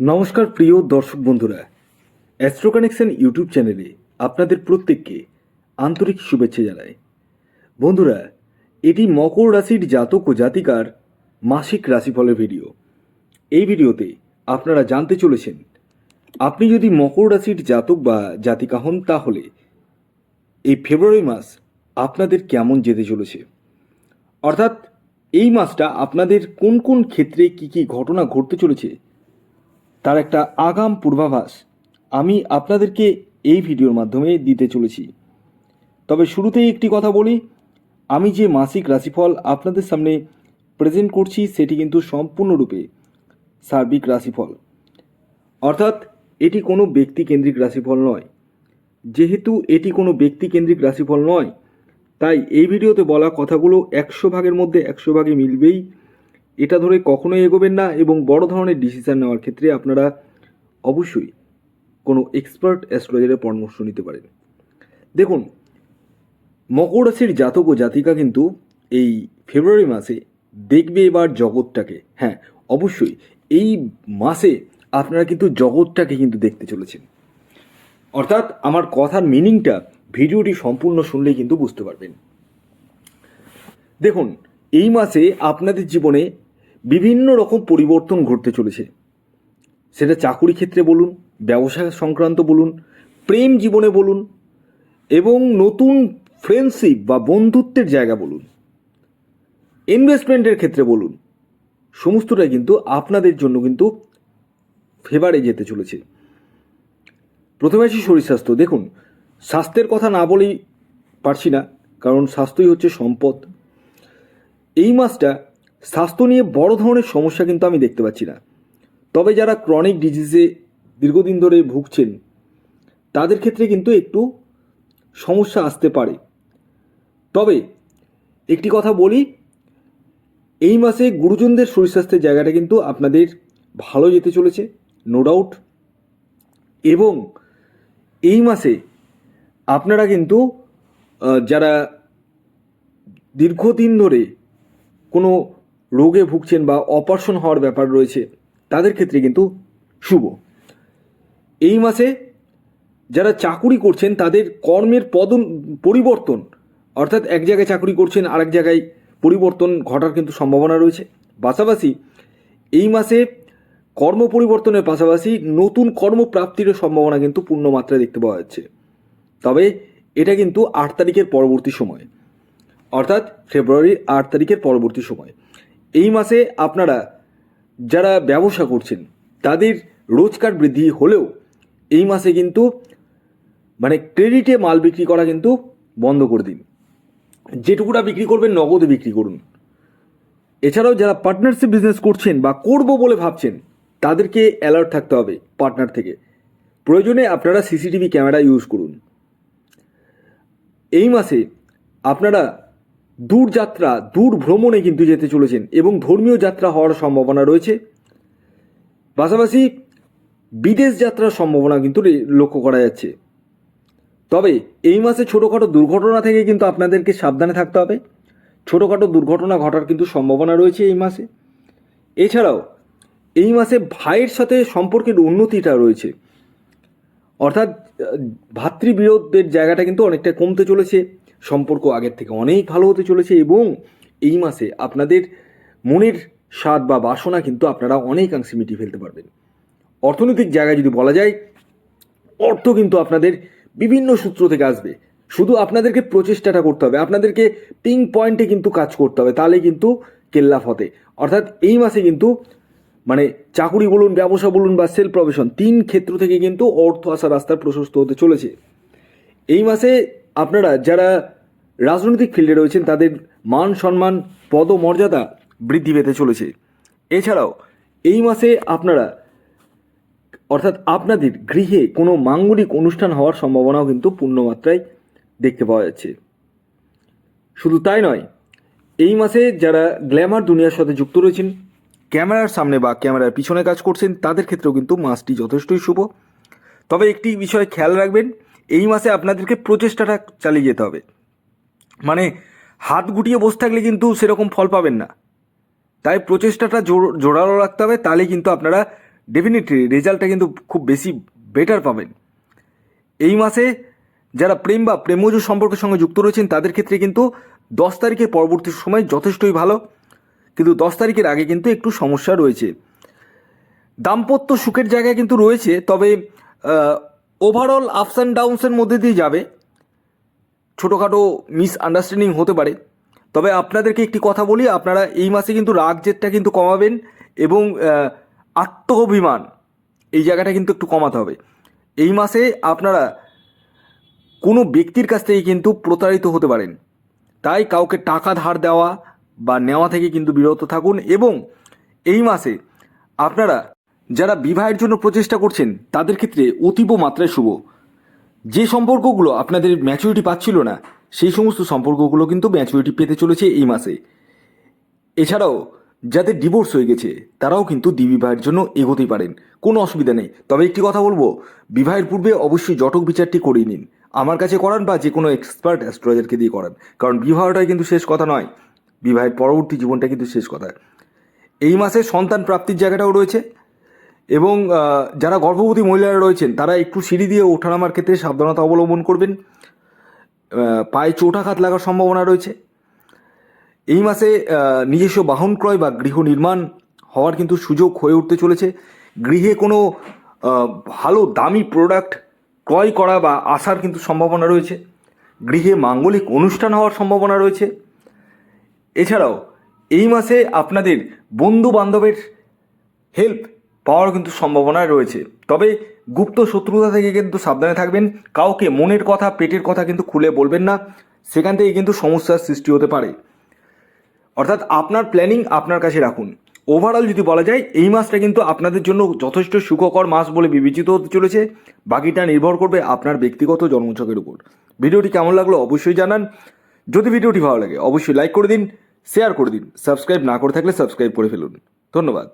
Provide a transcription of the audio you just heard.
নমস্কার প্রিয় দর্শক বন্ধুরা অ্যাস্ট্রো কানেকশন ইউটিউব চ্যানেলে আপনাদের প্রত্যেককে আন্তরিক শুভেচ্ছা জানাই। বন্ধুরা, এটি মকর রাশির জাতক ও জাতিকার মাসিক রাশিফলের ভিডিও এই ভিডিওতে আপনারা জানতে চলেছেন, আপনি যদি মকর রাশির জাতক বা জাতিকা হন, তাহলে এই ফেব্রুয়ারি মাস আপনাদের কেমন যেতে চলেছে? অর্থাৎ এই মাসটা আপনাদের কোন কোন ক্ষেত্রে কি কি ঘটনা ঘটতে চলেছে তার একটা আগাম পূর্বাভাস আমি আপনাদেরকে এই ভিডিওর মাধ্যমে দিতে চলেছি। তবে শুরুতেই একটি কথা বলি, আমি যে মাসিক রাশিফল আপনাদের সামনে প্রেজেন্ট করছি সেটি কিন্তু সম্পূর্ণরূপে সার্বিক রাশিফল। অর্থাৎ এটি কোনো ব্যক্তিকেন্দ্রিক রাশিফল নয়। যেহেতু এটি কোনো ব্যক্তিকেন্দ্রিক রাশিফল নয়, তাই এই ভিডিওতে বলা কথাগুলো একশো ভাগের মধ্যে একশো ভাগে মিলবেই। এটা ধরে কখনোই এগোবেন না এবং বড় ধরনের ডিসিশান নেওয়ার ক্ষেত্রে আপনারা অবশ্যই কোনো এক্সপার্ট অ্যাস্ট্রোলজারের পরামর্শ নিতে পারেন। দেখুন, মকর রাশির জাতক ও জাতিকা কিন্তু এই ফেব্রুয়ারি মাসে দেখবে এবার জগৎটাকে। হ্যাঁ অবশ্যই এই মাসে আপনারা কিন্তু জগৎটাকে কিন্তু দেখতে চলেছেন। অর্থাৎ আমার কথার মিনিংটা ভিডিওটি সম্পূর্ণ শুনলেই কিন্তু বুঝতে পারবেন। দেখুন, এই মাসে আপনাদের জীবনে বিভিন্ন রকম পরিবর্তন ঘটতে চলেছে। সেটা চাকুরি ক্ষেত্রে বলুন, ব্যবসা সংক্রান্ত বলুন, প্রেম জীবনে বলুন, এবং নতুন ফ্রেন্ডশিপ বা বন্ধুত্বের জায়গা বলুন। ইনভেস্টমেন্টের ক্ষেত্রে বলুন, সমস্তটাই কিন্তু আপনাদের জন্য কিন্তু ফেভারে যেতে চলেছে। প্রথমে আসি শরীর স্বাস্থ্য। দেখুন, স্বাস্থ্যের কথা না বলেই পারছি না, কারণ স্বাস্থ্যই হচ্ছে সম্পদ। এই মাসটা স্বাস্থ্য নিয়ে বড় ধরনের সমস্যা কিন্তু আমি দেখতে পাচ্ছি না। তবে যারা ক্রনিক ডিজিজে দীর্ঘদিন ধরে ভুগছেন, তাদের ক্ষেত্রে কিন্তু একটু সমস্যা আসতে পারে। তবে একটি কথা বলি, এই মাসে গুরুজনদের শরীর স্বাস্থ্যের জায়গাটা কিন্তু আপনাদের ভালো যেতে চলেছে নো ডাউট এবং এই মাসে আপনারা কিন্তু যারা দীর্ঘদিন ধরে কোনো রোগে ভুগছেন বা অপারেশন হওয়ার ব্যাপার রয়েছে, তাদের ক্ষেত্রে কিন্তু শুভ। এই মাসে যারা চাকুরি করছেন, তাদের কর্মের পদ পরিবর্তন, অর্থাৎ এক জায়গায় চাকুরি করছেন, আরেক জায়গায় পরিবর্তন ঘটার কিন্তু সম্ভাবনা রয়েছে। পাশাপাশি এই মাসে কর্ম পরিবর্তনের পাশাপাশি নতুন কর্মপ্রাপ্তিরও সম্ভাবনা কিন্তু পূর্ণ মাত্রায় দেখতে পাওয়া যাচ্ছে। তবে এটা কিন্তু আট তারিখের পরবর্তী সময়, অর্থাৎ ফেব্রুয়ারির আট তারিখের পরবর্তী সময়। এই মাসে আপনারা যারা ব্যবসা করছেন, তাদের রোজগার বৃদ্ধি হলেও এই মাসে কিন্তু মানে ক্রেডিটে মাল বিক্রি করা কিন্তু বন্ধ করে দিন। যেটুকুটা বিক্রি করবেন নগদে বিক্রি করুন। এছাড়াও যারা পার্টনারশিপ বিজনেস করছেন বা করব বলে ভাবছেন, তাদেরকে অ্যালার্ট থাকতে হবে পার্টনার থেকে। প্রয়োজনে আপনারা সিসিটিভি ক্যামেরা ইউজ করুন। এই মাসে আপনারা দূর যাত্রা, দূর ভ্রমণে কিন্তু যেতে চলেছেন এবং ধর্মীয় যাত্রা হওয়ার সম্ভাবনা রয়েছে। পাশাপাশি বিদেশ যাত্রার সম্ভাবনা কিন্তু লক্ষ্য করা যাচ্ছে। তবে এই মাসে ছোটোখাটো দুর্ঘটনা থেকে কিন্তু আপনাদেরকে সাবধানে থাকতে হবে। ছোটোখাটো দুর্ঘটনা ঘটার কিন্তু সম্ভাবনা রয়েছে এই মাসে। এছাড়াও এই মাসে ভাইয়ের সাথে সম্পর্কের উন্নতিটা রয়েছে। অর্থাৎ ভাতৃবিরোধের জায়গাটা কিন্তু অনেকটা কমতে চলেছে। সম্পর্ক আগের থেকে অনেক ভালো হতে চলেছে এবং এই মাসে আপনাদের মনের স্বাদ বা বাসনা কিন্তু আপনারা অনেকাংশে মিটিয়ে ফেলতে পারবেন। অর্থনৈতিক জায়গায় যদি বলা যায়, অর্থ কিন্তু আপনাদের বিভিন্ন সূত্র থেকে আসবে। শুধু আপনাদেরকে প্রচেষ্টাটা করতে হবে, আপনাদেরকে পিং পয়েন্টে কিন্তু কাজ করতে হবে, তাহলে কিন্তু কেল্লা ফতে অর্থাৎ এই মাসে কিন্তু মানে চাকুরি বলুন, ব্যবসা বলুন বা সেলফ প্রফেশন তিন ক্ষেত্র থেকে কিন্তু অর্থ আসার রাস্তার প্রশস্ত হতে চলেছে। এই মাসে আপনারা যারা রাজনৈতিক ফিল্ডে রয়েছেন, তাদের মান, সম্মান, পদমর্যাদা বৃদ্ধি পেতে চলেছে। এছাড়াও, এই মাসে আপনারা, অর্থাৎ আপনাদের গৃহে কোনো মাঙ্গলিক অনুষ্ঠান হওয়ার সম্ভাবনাও কিন্তু পূর্ণমাত্রায় দেখতে পাওয়া যাচ্ছে। শুধু তাই নয়, এই মাসে যারা গ্ল্যামার দুনিয়ার সাথে যুক্ত রয়েছেন, ক্যামেরার সামনে বা ক্যামেরার পিছনে কাজ করছেন, তাদের ক্ষেত্রেও কিন্তু মাসটি যথেষ্টই শুভ। তবে একটি বিষয় খেয়াল রাখবেন এই মাসে আপনাদেরকে প্রচেষ্টাটা চালিয়ে যেতে হবে। মানে হাত গুটিয়ে বসে থাকলে কিন্তু সেরকম ফল পাবেন না। তাই প্রচেষ্টাটা জোর- জোরালো রাখতে হবে, তাহলে কিন্তু আপনারা ডেফিনেটলি রেজাল্টটা কিন্তু খুব বেশি বেটার পাবেন। এই মাসে যারা প্রেম বা প্রেমজ সম্পর্কের সঙ্গে যুক্ত রয়েছেন, তাদের ক্ষেত্রে কিন্তু দশ তারিখের পরবর্তী সময় যথেষ্টই ভালো। কিন্তু দশ তারিখের আগে কিন্তু একটু সমস্যা রয়েছে। দাম্পত্য সুখের জায়গায় কিন্তু রয়েছে, তবে ওভারঅল আপস অ্যান্ড ডাউনসের মধ্যে দিয়ে যাবে। ছোটোখাটো মিস আন্ডারস্ট্যান্ডিং হতে পারে। তবে আপনাদেরকে একটি কথা বলি, আপনারা এই মাসে কিন্তু রাগ জেদটা কিন্তু কমাবেন এবং আত্মঅভিমান এই জায়গাটা কিন্তু একটু কমাতে হবে। এই মাসে আপনারা কোনো ব্যক্তির কাছ থেকে কিন্তু প্রতারিত হতে পারেন। তাই কাউকে টাকা ধার দেওয়া বা নেওয়া থেকে কিন্তু বিরত থাকুন এবং এই মাসে আপনারা যারা বিবাহের জন্য প্রচেষ্টা করছেন, তাদের ক্ষেত্রে অতীব মাত্রায় শুভ। যে সম্পর্কগুলো আপনাদের ম্যাচুরিটি পাচ্ছিল না, সেই সমস্ত সম্পর্কগুলো কিন্তু ম্যাচুরিটি পেতে চলেছে এই মাসে। এছাড়াও, যাদের ডিভোর্স হয়ে গেছে, তারাও কিন্তু বিবাহের জন্য এগোতেই পারেন। কোনো অসুবিধা নেই। তবে একটি কথা বলব, বিবাহের পূর্বে অবশ্যই জটক বিচারটি করিয়ে নিন। আমার কাছে করান বা যে কোনো এক্সপার্ট অ্যাস্ট্রোলজারকে দিয়ে করান। কারণ বিবাহটাই কিন্তু শেষ কথা নয়। বিবাহের পরবর্তী জীবনটা কিন্তু শেষ কথা। এই মাসে সন্তান প্রাপ্তির জায়গাটাও রয়েছে। এবং যারা গর্ভবতী মহিলারা রয়েছেন, তারা একটু সিঁড়ি দিয়ে ওঠানামার ক্ষেত্রে সাবধানতা অবলম্বন করবেন। পায়ে চোটাঘাত লাগার সম্ভাবনা রয়েছে। এই মাসে নিজস্ব বাহন ক্রয় বা গৃহ নির্মাণ হওয়ার কিন্তু সুযোগ হয়ে উঠতে চলেছে। গৃহে কোনো ভালো দামি প্রোডাক্ট ক্রয় করা বা আসার কিন্তু সম্ভাবনা রয়েছে। গৃহে মাঙ্গলিক অনুষ্ঠান হওয়ার সম্ভাবনা রয়েছে। এছাড়াও, এই মাসে আপনাদের বন্ধু বান্ধবের হেল্প পাওয়ার কিন্তু সম্ভাবনা রয়েছে। তবে গুপ্ত শত্রুতা থেকে কিন্তু সাবধানে থাকবেন। কাউকে মনের কথা, পেটের কথা কিন্তু খুলে বলবেন না। সেখান থেকে কিন্তু সমস্যার সৃষ্টি হতে পারে। অর্থাৎ আপনার প্ল্যানিং আপনার কাছে রাখুন। ওভারঅল যদি বলা যায়, এই মাসটা কিন্তু আপনাদের জন্য যথেষ্ট সুখকর মাস বলে বিবেচিত হতে চলেছে। বাকিটা নির্ভর করবে আপনার ব্যক্তিগত জন্মছকের উপর। ভিডিওটি কেমন লাগল অবশ্যই জানান। যদি ভিডিওটি ভালো লাগে, অবশ্যই লাইক করে দিন শেয়ার করে দিন। সাবস্ক্রাইব না করে থাকলে সাবস্ক্রাইব করে ফেলুন। ধন্যবাদ।